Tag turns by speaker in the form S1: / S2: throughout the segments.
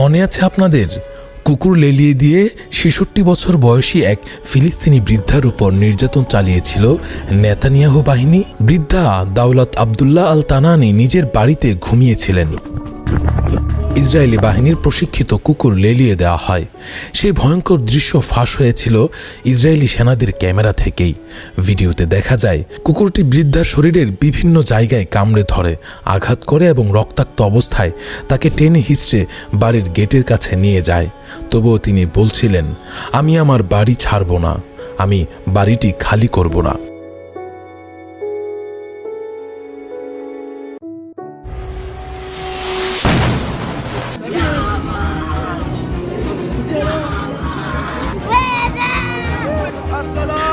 S1: মনে আছে আপনাদের? কুকুর লেলিয়ে দিয়ে ছেষট্টি বছর বয়সী এক ফিলিস্তিনি বৃদ্ধার উপর নির্যাতন চালিয়েছিল নেতানিয়াহু বাহিনী। বৃদ্ধা দাওলাত আবদুল্লাহ আল তানানি নিজের বাড়িতে ঘুমিয়েছিলেন। ইসরায়েলি বাহিনীর প্রশিক্ষিত কুকুর লেলিয়ে দেওয়া হয়। সেই ভয়ঙ্কর দৃশ্য ফাঁস হয়েছিল ইসরায়েলি সেনাদের ক্যামেরা থেকেই। ভিডিওতে দেখা যায়, কুকুরটি বৃদ্ধার শরীরের বিভিন্ন জায়গায় কামড়ে ধরে, আঘাত করে এবং রক্তাক্ত অবস্থায় তাকে টেনে হিচড়ে বাড়ির গেটের কাছে নিয়ে যায়। তবুও তিনি বলছিলেন, আমি আমার বাড়ি ছাড়ব না। আমি বাড়িটি খালি করব না।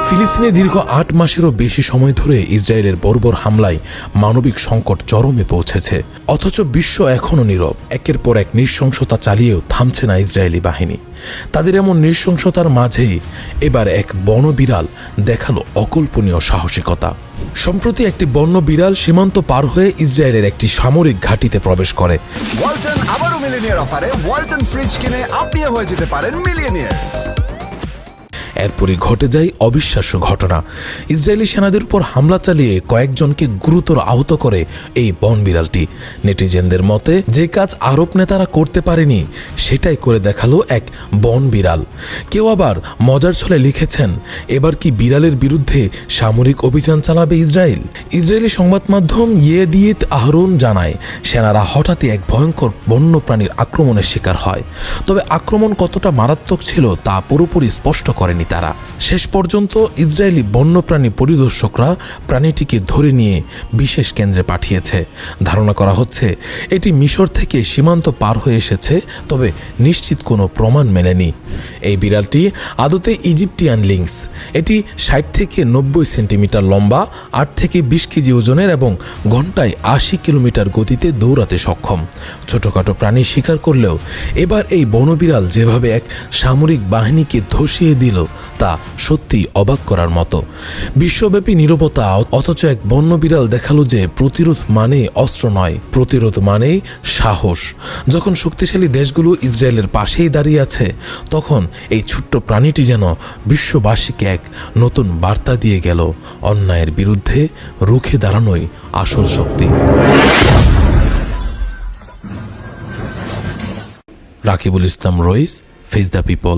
S1: ফিলিস্তিনে দীর্ঘ আট মাসেরও বেশি সময় ধরে ইসরায়েলের বর্বর হামলায় মানবিক সংকট চরমে পৌঁছেছে। অথচ বিশ্ব এখনও নীরব। একের পর এক নৃশংসতা চালিয়েও থামছে না ইসরায়েলি বাহিনী। তাদের এমন নৃশংসতার মাঝেই এবার এক বনবিড়াল দেখাল অকল্পনীয় সাহসিকতা। সম্প্রতি একটি বন্য বিড়াল সীমান্ত পার হয়ে ইসরায়েলের একটি সামরিক ঘাঁটিতে প্রবেশ করে।
S2: ওয়ালটন আবারও মিলিনিয়ার অফারে। ওয়ালটন ফ্রিজ কিনে আপনিও হয়ে যেতে পারেন
S1: এরপরই ঘটে যায় অবিশ্বাস্য ঘটনা। ইসরায়েলি সেনাদের উপর হামলা চালিয়ে কয়েকজনকে গুরুতর আহত করে এই বন বিড়ালটি। নেটিজেনদের মতে, যে কাজ আরব নেতারা করতে পারেনি, সেটাই করে দেখাল এক বন বিড়াল। কেউ আবার মজার ছলে লিখেছেন, এবার কি বিড়ালের বিরুদ্ধে সামরিক অভিযান চালাবে ইসরায়েল? ইসরায়েলি সংবাদ মাধ্যম ইয়েদিয়েত আহরণ জানায়, সেনারা হঠাৎই এক ভয়ঙ্কর বন্যপ্রাণীর আক্রমণের শিকার হয়। তবে আক্রমণ কতটা মারাত্মক ছিল তা পুরোপুরি স্পষ্ট করেনি তারা। শেষ পর্যন্ত ইসরায়েলি বন্যপ্রাণী পরিদর্শকরা প্রাণীটিকে ধরে নিয়ে বিশেষ কেন্দ্রে পাঠিয়েছে। ধারণা করা হচ্ছে, এটি মিশর থেকে সীমান্ত পার হয়ে এসেছে, তবে নিশ্চিত কোনো প্রমাণ মেলেনি। এই বিড়ালটি আদতে ইজিপটিয়ান লিংস। এটি ষাট থেকে নব্বই সেন্টিমিটার লম্বা, আট থেকে বিশ কেজি ওজনের এবং ঘন্টায় আশি কিলোমিটার গতিতে দৌড়াতে সক্ষম। ছোটখাটো প্রাণী শিকার করলেও এবার এই বনবিড়াল যেভাবে এক সামরিক বাহিনীকে ধসিয়ে দিল তা সত্যি অবাক করার মতো। বিশ্বব্যাপী নিরবতা অথচ এক বন্য বিড়াল দেখাল যে প্রতিরোধ মানে অস্ত্র নয়, প্রতিরোধ মানেই সাহস। যখন শক্তিশালী দেশগুলো ইসরায়েলের পাশেই দাঁড়িয়ে আছে, তখন এই ছোট্ট প্রাণীটি যেন বিশ্ববাসীকে এক নতুন বার্তা দিয়ে গেল, অন্যায়ের বিরুদ্ধে রুখে দাঁড়ানোই আসল শক্তি। Rakibul Islam Rais face the people.